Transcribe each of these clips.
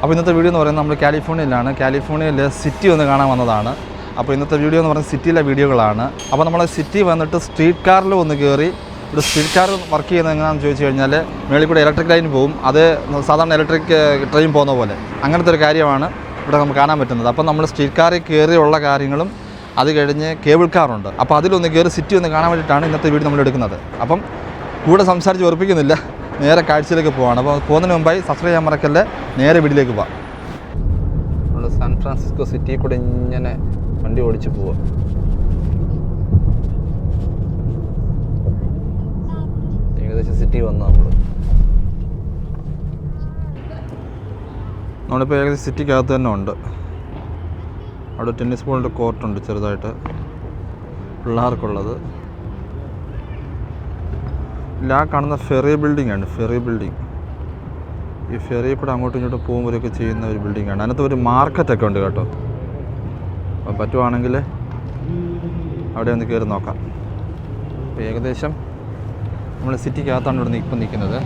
അപ്പോൾ ഇന്നത്തെ വീഡിയോ എന്ന് പറയുന്നത് നമ്മൾ കാലിഫോർണിയയിലാണ്. കാലിഫോർണിയയിലെ സിറ്റി ഒന്ന് കാണാൻ വന്നതാണ്. അപ്പോൾ ഇന്നത്തെ വീഡിയോ എന്ന് പറയുന്നത് സിറ്റിയിലെ വീഡിയോകളാണ്. അപ്പോൾ നമ്മൾ സിറ്റി വന്നിട്ട് സ്ട്രീറ്റ് കാറിൽ ഒന്ന് കയറി ഇവിടെ സ്ട്രീറ്റ് കാർ വർക്ക് ചെയ്യുന്നത് എങ്ങനെയാണെന്ന് ചോദിച്ചു കഴിഞ്ഞാൽ മേളിൽ കൂടെ ഇലക്ട്രിക് ലൈൻ പോകും അത് സാധാരണ ഇലക്ട്രിക് ട്രെയിൻ പോകുന്ന പോലെ. അങ്ങനത്തെ ഒരു കാര്യമാണ് ഇവിടെ നമുക്ക് കാണാൻ പറ്റുന്നത്. അപ്പോൾ നമ്മൾ സ്ട്രീറ്റ് കാറിൽ കയറിയുള്ള കാര്യങ്ങളും അത് കഴിഞ്ഞ് കേബിൾ കാറുണ്ട് അപ്പോൾ അതിലൊന്ന് കയറി സിറ്റി ഒന്ന് കാണാൻ വേണ്ടിയിട്ടാണ് ഇന്നത്തെ വീഡിയോ നമ്മൾ എടുക്കുന്നത്. അപ്പം കൂടെ സംസാരിച്ച് ഉറപ്പിക്കുന്നില്ല നേരെ കാഴ്ചയിലേക്ക് പോവാണ്. അപ്പോൾ പോകുന്നതിന് മുമ്പായി സബ്സ്ക്രൈബ് ചെയ്യാൻ മറക്കല്ലേ? നേരെ വീട്ടിലേക്ക് പോവാം. നമ്മൾ സാൻ ഫ്രാൻസിസ്കോ സിറ്റിയിൽ കൂടെ ഇങ്ങനെ വണ്ടി ഓടിച്ച് പോവാം. ഏകദേശം സിറ്റി വന്നു നമ്മൾ നമ്മളിപ്പോൾ ഏകദേശം സിറ്റിക്കകത്ത് തന്നെ ഉണ്ട്. അവിടെ ടെന്നീസ് ബോളിന്റെ കോർട്ടുണ്ട് ചെറുതായിട്ട്. പിള്ളേർക്കുള്ളത്. ആ കാണുന്ന ഫെറി ബിൽഡിംഗ് ആണ് ഫെറി ബിൽഡിംഗ് ഈ ഫെറി കൂടെ അങ്ങോട്ടും ഇങ്ങോട്ടും പോകുമ്പോഴൊക്കെ ചെയ്യുന്ന ഒരു ബിൽഡിംഗ് ആണ് അതിനകത്ത് ഒരു മാർക്കറ്റൊക്കെ ഉണ്ട് കേട്ടോ. അപ്പോൾ പറ്റുവാണെങ്കിൽ അവിടെ ഒന്ന് കയറി നോക്കാം. അപ്പോൾ ഏകദേശം നമ്മൾ സിറ്റിക്കകത്താണ് ഇവിടെ ഇപ്പം നിൽക്കുന്നത്.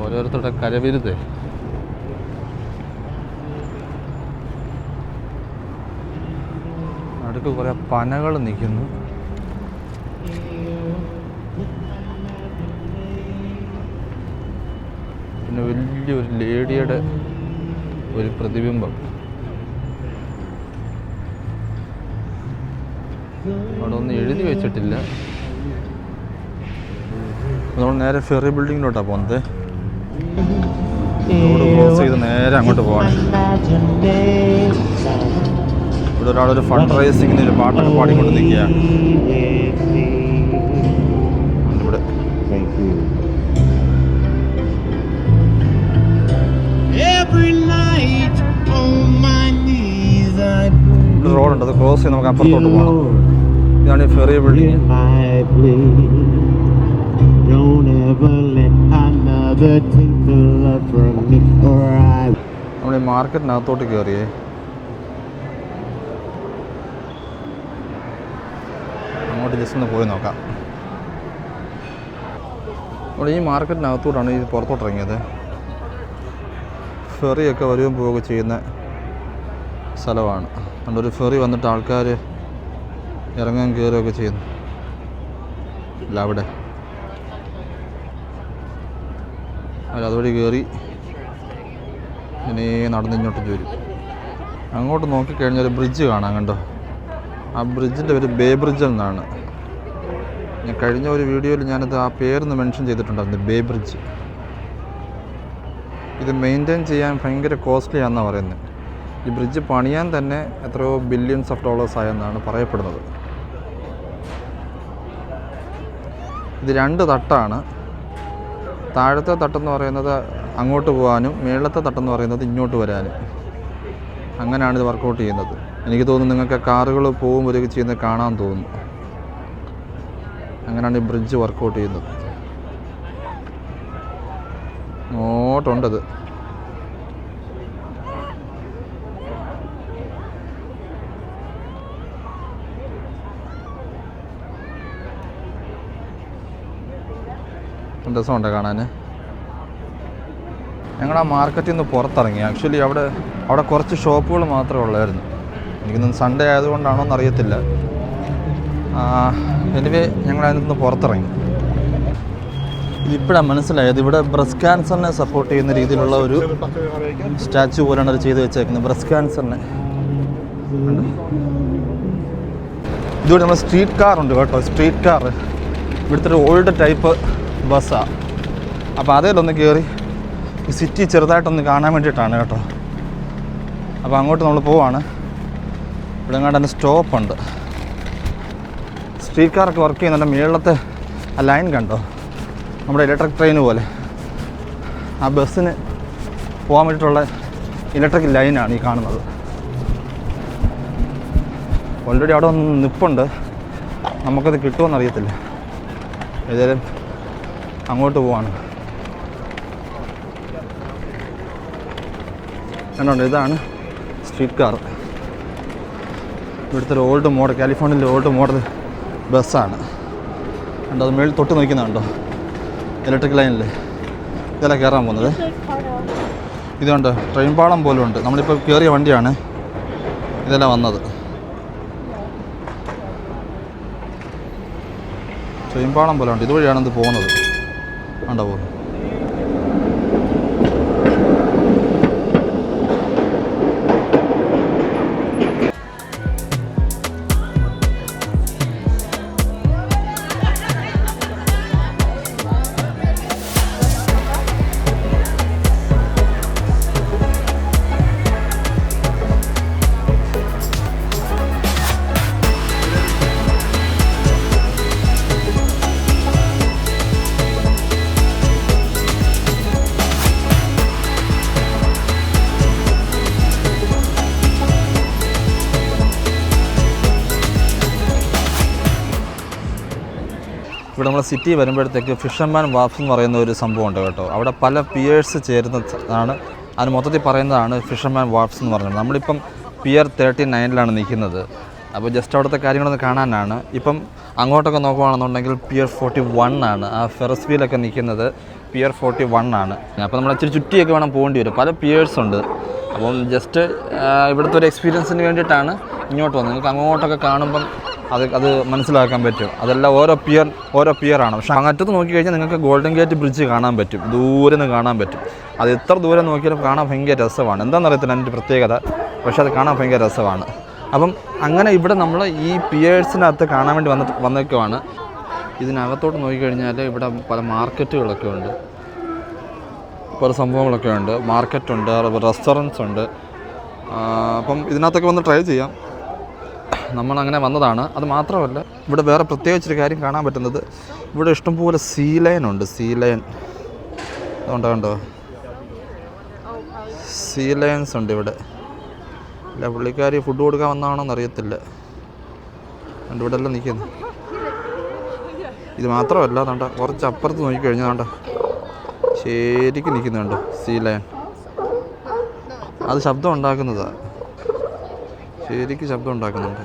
ഓരോരുത്തരുടെ കരവിരുതേ. നടുക്ക് കുറേ പനകൾ നിൽക്കുന്നു. പിന്നെ വലിയൊരു ലേഡിയുടെ ഒരു പ്രതിബിംബം. അവിടെ ഒന്നും എഴുതി വെച്ചിട്ടില്ല. നമ്മൾ നേരെ ഫെറി ബിൽഡിങ്ങിലോട്ടാണ് പോകുന്നത് നേരെ അങ്ങോട്ട് പോവാണ്. ഇവിടെ ഒരാളൊരു ഫണ്ട് റൈസിങ്ങിന് ഒരു പാട്ടൊക്കെ പാടിക്കൊണ്ട് നിൽക്കുകയാണ് ഇവിടെ. റോഡുണ്ട് അത് ക്രോസ് ചെയ്ത് നമുക്ക് അപ്പുറത്തോട്ട് പോകണം ഇതാണ് ഈ ferry building my plea. Don't ever let another take the love from me or I നമ്മൾ ഈ മാർക്കറ്റിനകത്തോട്ട് കയറിയേ അങ്ങോട്ട് ജസ്റ്റ് ഒന്ന് പോയി നോക്കാം. നമ്മൾ ഈ മാർക്കറ്റിനകത്തോട്ടാണ് ഈ പുറത്തോട്ട് ഇറങ്ങിയത്. ഫെറിയൊക്കെ വരികയും പോവുകയൊക്കെ ചെയ്യുന്ന സ്ഥലമാണ്. ഒരു ഫെറി വന്നിട്ട് ആൾക്കാർ ഇറങ്ങാൻ കയറുകയൊക്കെ ചെയ്യുന്നു. ഇല്ല അവിടെ. അവരതുവഴി കയറി ഇനി നടന്ന് ഇങ്ങോട്ട് വരും അങ്ങോട്ട് നോക്കിക്കഴിഞ്ഞാൽ ബ്രിഡ്ജ് കാണാം കണ്ടോ? ആ ബ്രിഡ്ജിന്റെ പേര് ബേ ബ്രിഡ്ജ് എന്നാണ്. ഞാൻ കഴിഞ്ഞ ഒരു വീഡിയോയിൽ ഞാനത് ആ പേരൊന്ന് മെൻഷൻ ചെയ്തിട്ടുണ്ടായിരുന്നു ബേ ബ്രിഡ്ജ്. ഇത് മെയിന്റെയിൻ ചെയ്യാൻ ഭയങ്കര കോസ്റ്റ്ലി ആണെന്നാണ് പറയുന്നത് ഈ ബ്രിഡ്ജ് പണിയാൻ തന്നെ എത്രയോ ബില്യൺസ് ഓഫ് ഡോളേഴ്സ് ആയെന്നാണ് പറയപ്പെടുന്നത്. ഇത് രണ്ട് തട്ടാണ്. താഴത്തെ തട്ടെന്ന് പറയുന്നത് അങ്ങോട്ട് പോകാനും മേളത്തെ തട്ടെന്ന് പറയുന്നത് ഇങ്ങോട്ട് വരാനും. അങ്ങനെയാണ് ഇത് വർക്കൗട്ട് ചെയ്യുന്നത്. എനിക്ക് തോന്നുന്നു നിങ്ങൾക്ക് കാറുകൾ ഒരു ചെയ്യുന്നത് കാണാൻ തോന്നുന്നു. അങ്ങനെയാണ് ഈ ബ്രിഡ്ജ് വർക്കൗട്ട് ചെയ്യുന്നത്. നോട്ടുണ്ടത് രസമുണ്ട് കാണാൻ? ഞങ്ങൾ ആ മാർക്കറ്റിൽ നിന്ന് പുറത്തിറങ്ങി. ആക്ച്വലി അവിടെ അവിടെ കുറച്ച് ഷോപ്പുകൾ മാത്രമേ ഉള്ളായിരുന്നു. എനിക്കൊന്നും സൺഡേ ആയതുകൊണ്ടാണോ എന്നറിയത്തില്ല. എനിവേ ഞങ്ങൾ നിന്ന് പുറത്തിറങ്ങി. ഇതിപ്പോഴാണ് മനസ്സിലായത് ഇവിടെ ബ്രസ്റ്റ് ക്യാൻസറിനെ സപ്പോർട്ട് ചെയ്യുന്ന രീതിയിലുള്ള ഒരു സ്റ്റാച്ചു പോലെയാണ് അത് ചെയ്ത് വെച്ചേക്കുന്നത്. ബ്രസ്റ്റ് ക്യാൻസറിനെ ഇതുവരെ നമ്മൾ സ്ട്രീറ്റ് കാർ ഉണ്ട് കേട്ടോ. സ്ട്രീറ്റ് കാർ ഇവിടുത്തെ ഒരു ഓൾഡ് ടൈപ്പ് ബസ്സാണ് അപ്പോൾ അതേലൊന്ന് കയറി സിറ്റി ചെറുതായിട്ടൊന്ന് കാണാൻ വേണ്ടിയിട്ടാണ് കേട്ടോ. അപ്പോൾ അങ്ങോട്ട് നമ്മൾ പോവാണ്. ഇവിടെ എങ്ങാണ്ട് തന്നെ സ്റ്റോപ്പുണ്ട്. സ്ട്രീറ്റ് കാറൊക്കെ വർക്ക് ചെയ്യുന്നുണ്ട്. മേളത്തെ ആ ലൈൻ കണ്ടോ? നമ്മുടെ ഇലക്ട്രിക് ട്രെയിൻ പോലെ. ആ ബസ്സിന് പോകാൻ വേണ്ടിയിട്ടുള്ള ഇലക്ട്രിക് ലൈനാണ് ഈ കാണുന്നത്. ഓൾറെഡി അവിടെ ഒന്ന് നിപ്പുണ്ട്. നമുക്കത് കിട്ടുമെന്ന് അറിയത്തില്ല. ഏതായാലും അങ്ങോട്ട് പോവാണ്. കണ്ടോണ്ട് ഇതാണ് സ്ട്രീറ്റ് കാർ ഇവിടുത്തെ ഒരു ഓൾഡ് മോഡൽ കാലിഫോർണിയയിലെ ഓൾഡ് മോഡൽ ബസ്സാണ്. കണ്ടോ അത് മേളിൽ തൊട്ട് നോക്കുന്നുണ്ടോ ഇലക്ട്രിക് ലൈനിൽ ഇതെല്ലാം കയറാൻ പോകുന്നത്. ഇതുണ്ട് ട്രെയിൻ പാളം പോലും ഉണ്ട്. നമ്മളിപ്പോൾ കയറിയ വണ്ടിയാണ് ഇതെല്ലാം വന്നത്. ട്രെയിൻ പാളം പോലെ ഉണ്ട്. ഇതുവഴിയാണ് ഇത് പോകുന്നത്. കണ്ടോ പോകുന്നത്. നമ്മൾ സിറ്റി വരുമ്പോഴത്തേക്ക് ഫിഷർമാൻ വാഫ് എന്ന് പറയുന്ന ഒരു സംഭവം ഉണ്ട് കേട്ടോ. അവിടെ പല പിയേഴ്സ് ചേരുന്നതാണ് അതിന് മൊത്തത്തിൽ പറയുന്നതാണ് ഫിഷർമാൻ വാഫ്സ് എന്ന് പറയുന്നത് നമ്മളിപ്പം പിയർ തേർട്ടി നയനിലാണ് നിൽക്കുന്നത്. അപ്പോൾ ജസ്റ്റ് അവിടുത്തെ കാര്യങ്ങളൊന്ന് കാണാനാണ്. ഇപ്പം അങ്ങോട്ടൊക്കെ നോക്കുകയാണെന്നുണ്ടെങ്കിൽ പിയർ ഫോർട്ടി വൺ ആണ്. ആ ഫെറസ് വീലൊക്കെ നിൽക്കുന്നത് പിയർ ഫോർട്ടി വൺ ആണ്. അപ്പോൾ നമ്മൾ ഇച്ചിരി ചുറ്റിയൊക്കെ വേണം പോകേണ്ടി വരും. പല പിയേഴ്സ് ഉണ്ട്. അപ്പം ജസ്റ്റ് ഇവിടുത്തെ ഒരു എക്സ്പീരിയൻസിന് വേണ്ടിയിട്ടാണ് ഇങ്ങോട്ട് വന്നത്. നിങ്ങൾക്ക് അങ്ങോട്ടൊക്കെ കാണുമ്പം അത് അത് മനസ്സിലാക്കാൻ പറ്റും. അതെല്ലാം ഓരോ പിയർ ഓരോ പിയറാണ് പക്ഷേ അങ്ങറ്റത്ത് നോക്കിക്കഴിഞ്ഞാൽ നിങ്ങൾക്ക് ഗോൾഡൻ ഗേറ്റ് ബ്രിഡ്ജ് കാണാൻ പറ്റും. ദൂരെ നിന്ന് കാണാൻ പറ്റും. അത് എത്ര ദൂരം നോക്കിയാലും കാണാൻ ഭയങ്കര രസമാണ്. എന്താണെന്നറിയത്തില്ല അതിന്റെ പ്രത്യേകത. പക്ഷേ അത് കാണാൻ ഭയങ്കര രസമാണ്. അപ്പം അങ്ങനെ ഇവിടെ നമ്മൾ ഈ പിയേഴ്സിനകത്ത് കാണാൻ വേണ്ടി വന്ന വന്നേക്കുവാണ്. ഇതിനകത്തോട്ട് നോക്കിക്കഴിഞ്ഞാൽ ഇവിടെ പല മാർക്കറ്റുകളൊക്കെ ഉണ്ട്. പല സംഭവങ്ങളൊക്കെ ഉണ്ട്. മാർക്കറ്റുണ്ട് റെസ്റ്റോറന്റ്സ് ഉണ്ട്. അപ്പം ഇതിനകത്തൊക്കെ വന്ന് ട്രൈ ചെയ്യാം. നമ്മളങ്ങനെ വന്നതാണ്. അത് മാത്രമല്ല ഇവിടെ വേറെ പ്രത്യേകിച്ചൊരു കാര്യം കാണാൻ പറ്റുന്നത് ഇവിടെ ഇഷ്ടംപോലെ സീ ലൈൻ ഉണ്ട്. സീ ലൈൻ അതുകൊണ്ടോ കണ്ടോ? സീ ലൈൻസ് ഉണ്ട് ഇവിടെ. അല്ല പുള്ളിക്കാരി ഫുഡ് കൊടുക്കാൻ വന്നതാണോന്ന് അറിയത്തില്ല കണ്ട് ഇവിടെ എല്ലാം നിൽക്കുന്നു. ഇത് മാത്രമല്ല അതുകൊണ്ട് കുറച്ച് അപ്പുറത്ത് നോക്കിക്കഴിഞ്ഞാൽ ശരിക്കും നിൽക്കുന്നുണ്ട് സീ ലൈൻ അത് ശബ്ദം ഉണ്ടാക്കുന്നതാണ് ശരിക്കും ശബ്ദം ഉണ്ടാക്കുന്നുണ്ട്.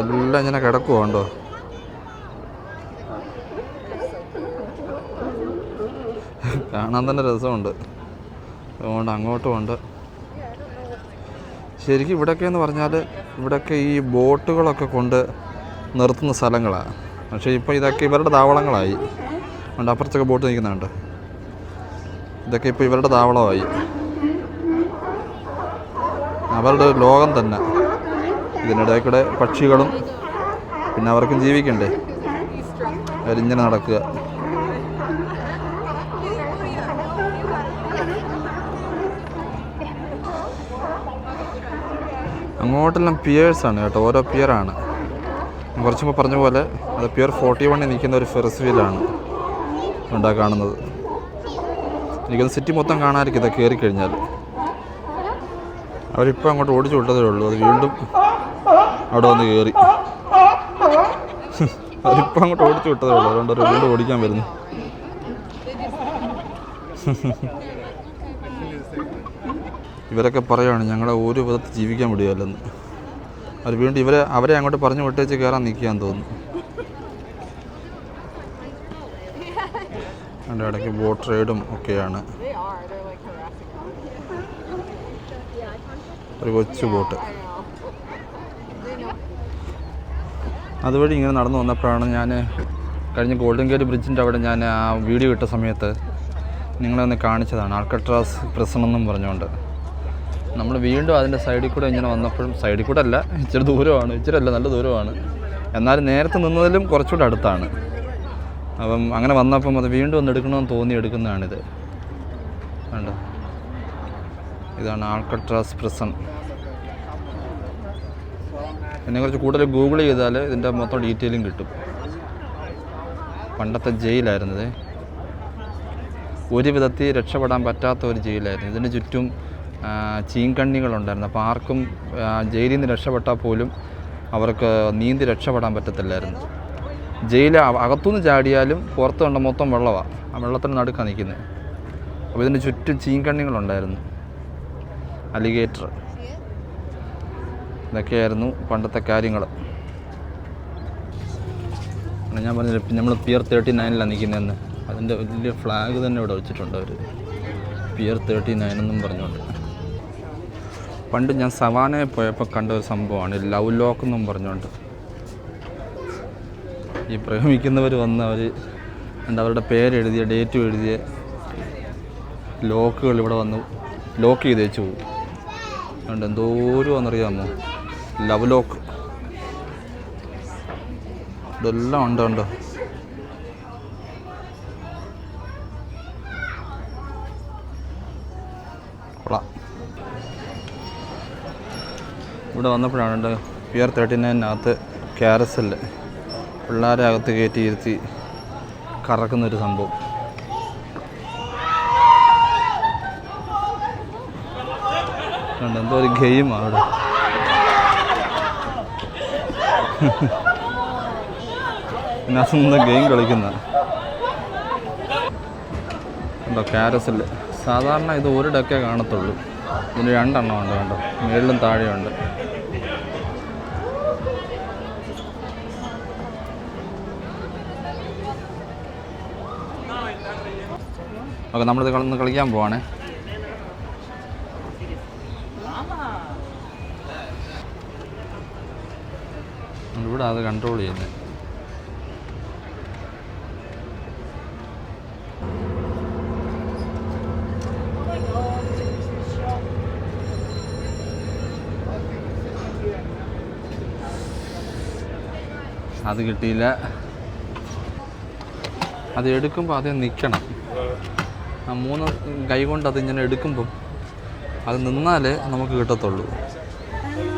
എല്ലാം ഇങ്ങനെ കിടക്കുവോ ഉണ്ടോ കാണാൻ തന്നെ രസമുണ്ട്. അതുകൊണ്ട് അങ്ങോട്ടും ഉണ്ട്. ശരിക്കും ഇവിടെയൊക്കെ എന്ന് പറഞ്ഞാൽ ഇവിടെയൊക്കെ ഈ ബോട്ടുകളൊക്കെ കൊണ്ട് നിർത്തുന്ന സ്ഥലങ്ങളാണ് പക്ഷേ ഇപ്പോൾ ഇതൊക്കെ ഇവരുടെ താവളങ്ങളായി. അതുകൊണ്ട് അപ്പുറത്തൊക്കെ ബോട്ട് നിൽക്കുന്നുണ്ട്. ഇതൊക്കെ ഇപ്പോൾ ഇവരുടെ താവളമായി. അവരുടെ ലോകം തന്നെ. ഇതിനിടയിൽ കൂടെ പക്ഷികളും പിന്നെ അവർക്കും ജീവിക്കണ്ടേ? അവരിങ്ങനെ നടക്കുക. അങ്ങോട്ടെല്ലാം പിയേഴ്സാണ് കേട്ടോ ഓരോ പിയറാണ് കുറച്ച് മുമ്പ് പറഞ്ഞ പോലെ അത് പിയർ ഫോർട്ടി വണ്ണിൽ നിൽക്കുന്ന ഒരു ഫെറസ് വീലാണ് ഉണ്ടാ കാണുന്നത്. എനിക്കത് സിറ്റി മൊത്തം കാണാതിരിക്കും ഇതൊക്കെ കയറി കഴിഞ്ഞാൽ അവരിപ്പോൾ അങ്ങോട്ട് ഓടിച്ചു വിട്ടതേ ഉള്ളൂ. അത് വീണ്ടും അവിടെ വന്ന് കയറി അവരിപ്പോൾ അങ്ങോട്ട് ഓടിച്ചു വിട്ടതേ ഉള്ളൂ. അതുകൊണ്ട് അവർ വീണ്ടും ഓടിക്കാൻ വരുന്നു. ഇവരൊക്കെ പറയുകയാണ് ഞങ്ങളെ ഒരു വിധത്തിൽ ജീവിക്കാൻ വിടുകയല്ലെന്ന്. അവർ വീണ്ടും ഇവരെ അവരെ അങ്ങോട്ട് പറഞ്ഞു വിട്ടേച്ച് കയറാൻ നിൽക്കാൻ തോന്നുന്നു. അതിന്റെ ഇടയ്ക്ക് ബോട്ട് റൈഡും ഒക്കെയാണ്. ഒരു കൊച്ചു ബോട്ട്. അതുവഴി ഇങ്ങനെ നടന്നു വന്നപ്പോഴാണ് ഞാൻ കഴിഞ്ഞ ഗോൾഡൻ ഗേറ്റ് ബ്രിഡ്ജിന്റെ അവിടെ ഞാൻ ആ വീഡിയോ ഇട്ട സമയത്ത് നിങ്ങളെ ഒന്ന് കാണിച്ചതാണ്. ആൾക്കട്രാസ് പ്രസൺ എന്നും പറഞ്ഞുകൊണ്ട്. നമ്മൾ വീണ്ടും അതിന്റെ സൈഡിൽ കൂടെ ഇങ്ങനെ വന്നപ്പോഴും സൈഡിൽ കൂടെ അല്ല ഇച്ചിരി ദൂരമാണ് ഇച്ചിരി അല്ല നല്ല ദൂരമാണ്. എന്നാലും നേരത്തെ നിന്നതിലും കുറച്ചുകൂടെ അടുത്താണ്. അപ്പം അങ്ങനെ വന്നപ്പം അത് വീണ്ടും ഒന്ന് എടുക്കണമെന്ന് തോന്നി എടുക്കുന്നതാണിത്. വേണ്ട ഇതാണ് ആൾക്കട്രാസ് പ്രസൺ ഇതിനെക്കുറിച്ച് കൂടുതൽ ഗൂഗിൾ ചെയ്താൽ ഇതിന്റെ മൊത്തം ഡീറ്റെയിലും കിട്ടും. പണ്ടത്തെ ജയിലായിരുന്നത്. ഒരു വിധത്തിൽ രക്ഷപ്പെടാൻ പറ്റാത്ത ഒരു ജയിലായിരുന്നു. ഇതിന് ചുറ്റും ചീങ്കണ്ണികളുണ്ടായിരുന്നു. അപ്പോൾ ആർക്കും ജയിലിൽ നിന്ന് രക്ഷപ്പെട്ടാൽ പോലും അവർക്ക് നീന്തി രക്ഷപ്പെടാൻ പറ്റത്തില്ലായിരുന്നു. ജയിൽ അകത്തുനിന്ന് ചാടിയാലും പുറത്ത് കണ്ട മൊത്തം വെള്ളമാണ് ആ വെള്ളത്തിന് നടുക്കാണ് നിൽക്കുന്നത്. അപ്പോൾ ഇതിന് ചുറ്റും ചീങ്കണ്ണികളുണ്ടായിരുന്നു. അലിഗേറ്റർ. ഇതൊക്കെയായിരുന്നു പണ്ടത്തെ കാര്യങ്ങൾ. ഞാൻ പറഞ്ഞില്ല നമ്മൾ പിയർ തേർട്ടി നയനിലാണ് നിൽക്കുന്നതെന്ന് അതിന്റെ വലിയ ഫ്ലാഗ് തന്നെ ഇവിടെ വെച്ചിട്ടുണ്ട് അവർ പിയർ തേർട്ടി നയൻ എന്നും പറഞ്ഞുകൊണ്ട്. പണ്ട് ഞാൻ സവാനയെ പോയപ്പോൾ കണ്ട ഒരു സംഭവമാണ്. ലവ് ലോക്ക് എന്നും പറഞ്ഞുകൊണ്ട്. ഈ പ്രേമിക്കുന്നവർ വന്ന് അവർ എന്താ അവരുടെ പേരെഴുതിയ ഡേറ്റും എഴുതിയ ലോക്കുകൾ ഇവിടെ വന്ന് ലോക്ക് ചെയ്ത് വെച്ച് പോകും അതുകൊണ്ട് എന്തോരം എന്നറിയാമോ ലവ് ലോക്ക് ഇതെല്ലാം ഉണ്ട് ഉണ്ട് ഇവിടെ വന്നപ്പോഴാണ് പി ആർ തേർട്ടി നയനകത്ത് ക്യാരസൽ പിള്ളേരെ അകത്ത് കയറ്റി ഇരുത്തി കറക്കുന്നൊരു സംഭവം. കണ്ടോ, എന്തോ ഒരു ഗെയിം അവിടെ. ഗെയിം കളിക്കുന്ന. ഉണ്ടോ കാരസൽ സാധാരണ ഇത് ഒരു ഡക്കേ കാണത്തുള്ളൂ. ഇതിന് രണ്ടെണ്ണം ഉണ്ട് കണ്ടോ? മേളിലും താഴെയുണ്ട് ഓക്കെ നമ്മളിത് കളന്ന് കളിക്കാൻ പോവാണേ. ഇവിടെ അത് കൺട്രോൾ ചെയ്യുന്നത് അത് കിട്ടിയില്ല. അത് എടുക്കുമ്പോൾ അത് നിൽക്കണം ആ മൂന്ന് കൈ കൊണ്ട് അത് അതിങ്ങനെ എടുക്കുമ്പം അത് നിന്നാലേ നമുക്ക് കിട്ടത്തുള്ളൂ.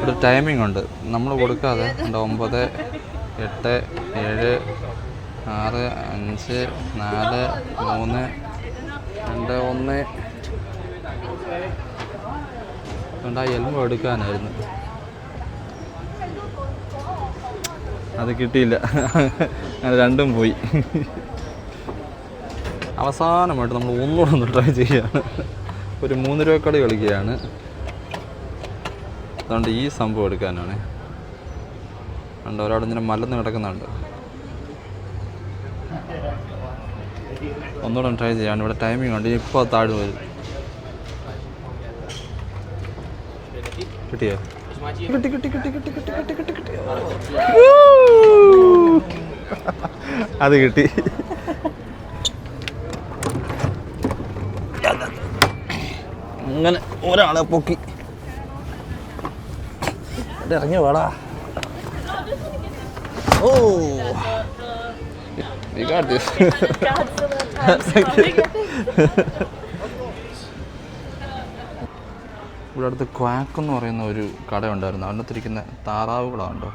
ഒരു ടൈമിംഗ് ഉണ്ട്. നമ്മൾ കൊടുക്കാതെ ഒമ്പത് എട്ട് ഏഴ് ആറ് അഞ്ച് നാല് മൂന്ന് രണ്ട് ഒന്ന്. അതുകൊണ്ട് ആ എൽമ എടുക്കാനായിരുന്നു. അത് കിട്ടിയില്ല. അങ്ങനെ രണ്ടും പോയി. അവസാനമായിട്ട് നമ്മൾ ഒന്നുകൂടെ ഒന്ന് ട്രൈ ചെയ്യുകയാണ് ഒരു മൂന്ന് രൂപ കളി കളിക്കുകയാണ്. അതുകൊണ്ട് ഈ സംഭവം എടുക്കാനാണ്. കണ്ടോ ഒരാൾ ഇങ്ങനെ മലന്ന് കിടക്കുന്നുണ്ട്. ഒന്നുകൂടെ ട്രൈ ചെയ്യാണ് ഇവിടെ ടൈമിംഗ് ഉണ്ട്. ഇപ്പോൾ താഴെ വരും. കിട്ടിയോ? കിട്ടി കിട്ടി കിട്ടി കിട്ടി കിട്ടി കിട്ടി കിട്ടി കിട്ടി അത് കിട്ടി. അങ്ങനെ ഒരാളെ പൊക്കി. ഇറങ്ങി വേടാ ഓ You got this. ഇവിടെ അടുത്ത് ക്വാക്ക് എന്ന് പറയുന്ന ഒരു കട ഉണ്ടായിരുന്നു. അതിനകത്തിരിക്കുന്ന താറാവുകളാണ്ടോ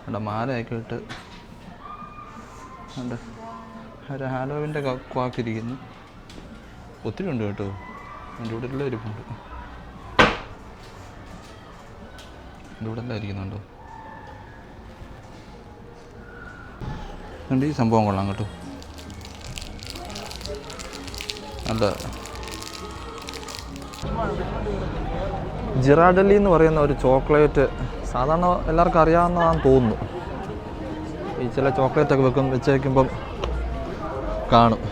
അവിടെ മാലയൊക്കെ ഇട്ട് ഉണ്ട് ഒരു ഹാലോവിന്റെ ക്വാക്ക് ഇരിക്കുന്നു. ഒത്തിരി ഉണ്ട് കേട്ടോ. എന്റെ ഇവിടെ എല്ലാം ഇരിപ്പുണ്ട്. എല്ലാം ഇരിക്കുന്നുണ്ടോ? ഈ സംഭവം കൊള്ളാം കേട്ടോ. നല്ല ജിറാഡലി എന്ന് പറയുന്ന ഒരു ചോക്ലേറ്റ് സാധാരണ എല്ലാവർക്കും അറിയാവുന്നതാണെന്ന് തോന്നുന്നു. ഈ ചില ചോക്ലേറ്റ് ഒക്കെ വെക്കും വെച്ച് വയ്ക്കുമ്പം കാണും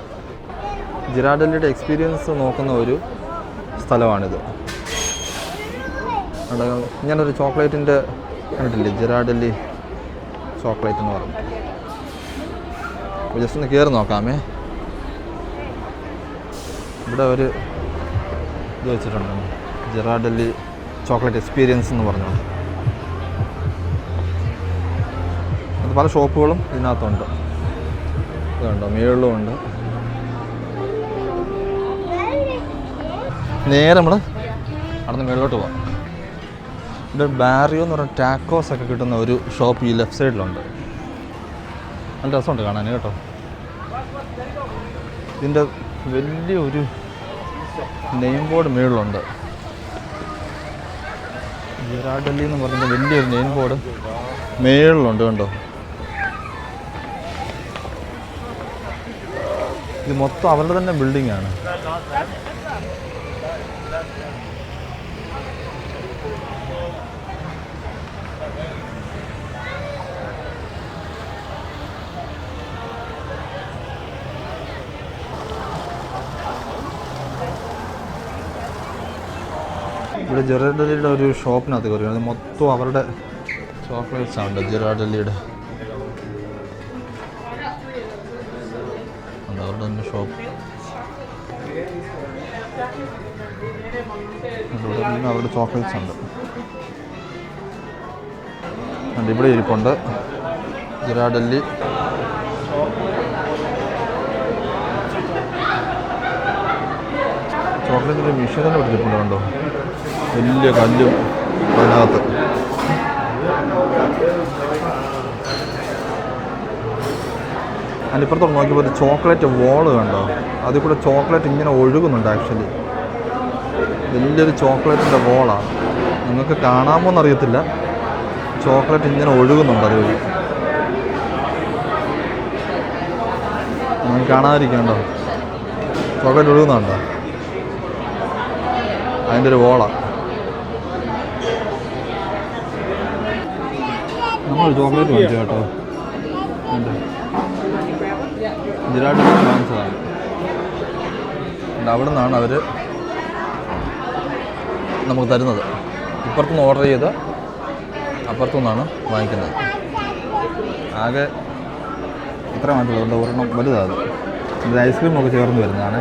ജിറാഡലിയുടെ എക്സ്പീരിയൻസ് നോക്കുന്ന ഒരു സ്ഥലമാണിത്. ഞാനൊരു ചോക്ലേറ്റിന്റെ കണ്ടിട്ടില്ലേ? ജിറാഡല്ലി ചോക്ലേറ്റ് എന്ന് പറഞ്ഞു. ജസ്റ്റ് ഒന്ന് കയറി നോക്കാമേ. ഇവിടെ ഒരു ഇത് വെച്ചിട്ടുണ്ട്. ജിറാഡല്ലി ചോക്ലേറ്റ് എക്സ്പീരിയൻസ് എന്ന് പറഞ്ഞു. അത് പല ഷോപ്പുകളും ഇതിനകത്തുണ്ട്. ഇതുണ്ടോ മേളിലും ഉണ്ട്. നേരെ നമ്മൾ അവിടെ നിന്ന് മേളിലോട്ട് പോവാം. ഇവിടെ ബാറിയോ എന്ന് പറഞ്ഞ ടാക്കോസ് ഒക്കെ കിട്ടുന്ന ഒരു ഷോപ്പ് ഈ ലെഫ്റ്റ് സൈഡിലുണ്ട് നല്ല രസമുണ്ട് കാണാൻ കേട്ടോ. ഇതിന്റെ വലിയ ഒരു നെയിം ബോർഡ് മുകളിലുണ്ട് ജിറാഡല്ലി എന്ന് പറയുന്ന വലിയൊരു നെയിം ബോർഡ് മേളിലുണ്ട് കണ്ടോ? ഇത് മൊത്തം അവരുടെ തന്നെ ബിൽഡിംഗ് ആണ്. ഇവിടെ ജെറാർഡ് ഒരു ഷോപ്പിനകത്ത് കയറി അത് മൊത്തം അവരുടെ ചോക്ലേറ്റ്സ് ആണ് ജെറാഡലിയുടെ ഇവിടെ ചോക്ലേറ്റ്സ് ഉണ്ട്. ഉണ്ട്, ഇവിടെ ഇരിപ്പുണ്ട്. ജിറാഡല്ലി ചോക്ലേറ്റിന്റെ മിഷൻ തന്നെ പിടിച്ചിട്ടുണ്ട് കണ്ടോ? വലിയ കല്ലും അതിനകത്ത്. അതിനിപ്പുറത്തോട്ട് നോക്കിയപ്പോൾ ഒരു ചോക്ലേറ്റ് വോൾ കണ്ടോ? അതിൽ കൂടെ ചോക്ലേറ്റ് ഇങ്ങനെ ഒഴുകുന്നുണ്ട് ആക്ച്വലി വലിയൊരു ചോക്ലേറ്റിന്റെ വോളാണ് നിങ്ങൾക്ക് കാണാമോ എന്നറിയത്തില്ല ചോക്ലേറ്റ് ഇങ്ങനെ ഒഴുകുന്നുണ്ട് അതുവഴി. നിങ്ങൾക്ക് കാണാതിരിക്കണ്ടോ? ചോക്ലേറ്റ് ഒഴുകുന്നുണ്ടോ? അതിന്റെ ഒരു വോളാണ് നമ്മൾ ചോക്ലേറ്റ് വാങ്ങിച്ചു കേട്ടോ. ജിറാട്ട് വാങ്ങിച്ചതാണ് അവിടെ നിന്നാണ് അവർ നമുക്ക് തരുന്നത്. ഇപ്പുറത്തുനിന്ന് ഓർഡർ ചെയ്ത് അപ്പുറത്തു നിന്നാണ് വാങ്ങിക്കുന്നത്. ആകെ ഇത്ര ഉണ്ട് ഒരെണ്ണം വലുതാണ്. ഇത് ഐസ്ക്രീം ഒക്കെ ചേർന്ന് വരുന്നതാണ്.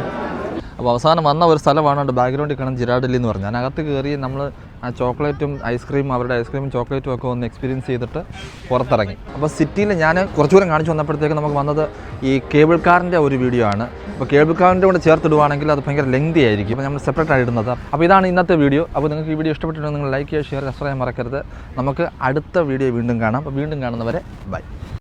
അപ്പോൾ അവസാനം വന്ന ഒരു സ്ഥലമാണ് ബാക്ക്ഗ്രൗണ്ടിൽ കാണുന്ന ജിരാഡലി എന്ന് പറഞ്ഞാൽ അതിനകത്ത് കയറി നമ്മൾ ആ ചോക്ലേറ്റും ഐസ്ക്രീമും അവരുടെ ഐസ്ക്രീമും ചോക്ലേറ്റും ഒക്കെ ഒന്ന് എക്സ്പീരിയൻസ് ചെയ്തിട്ട് പുറത്തിറങ്ങി. അപ്പോൾ സിറ്റിയിൽ ഞാൻ കുറച്ചുകൂടെ കാണിച്ചു വന്നപ്പോഴത്തേക്ക് നമുക്ക് വന്നത് ഈ കേബിൾ കാറിന്റെ ഒരു വീഡിയോ ആണ്. അപ്പോൾ കേബിൾ കാറിന്റെ കൂടെ ചേർത്തിടുവാണെങ്കിൽ അത് ഭയങ്കര ലെങ്തി ആയിരിക്കും. അപ്പോൾ നമ്മൾ സെപ്പറേറ്റ് ആയി ഇടുന്നത്. അപ്പോൾ ഇതാണ് ഇന്നത്തെ വീഡിയോ അപ്പോൾ നിങ്ങൾക്ക് ഈ വീഡിയോ ഇഷ്ടപ്പെട്ടിട്ടുണ്ടെങ്കിൽ നിങ്ങൾ ലൈക്ക് ചെയ്യുക ഷെയർ സബ്സ്ക്രൈബ് മറക്കരുത്. നമുക്ക് അടുത്ത വീഡിയോ വീണ്ടും കാണാം. അപ്പോൾ വീണ്ടും കാണുന്നവരെ ബൈ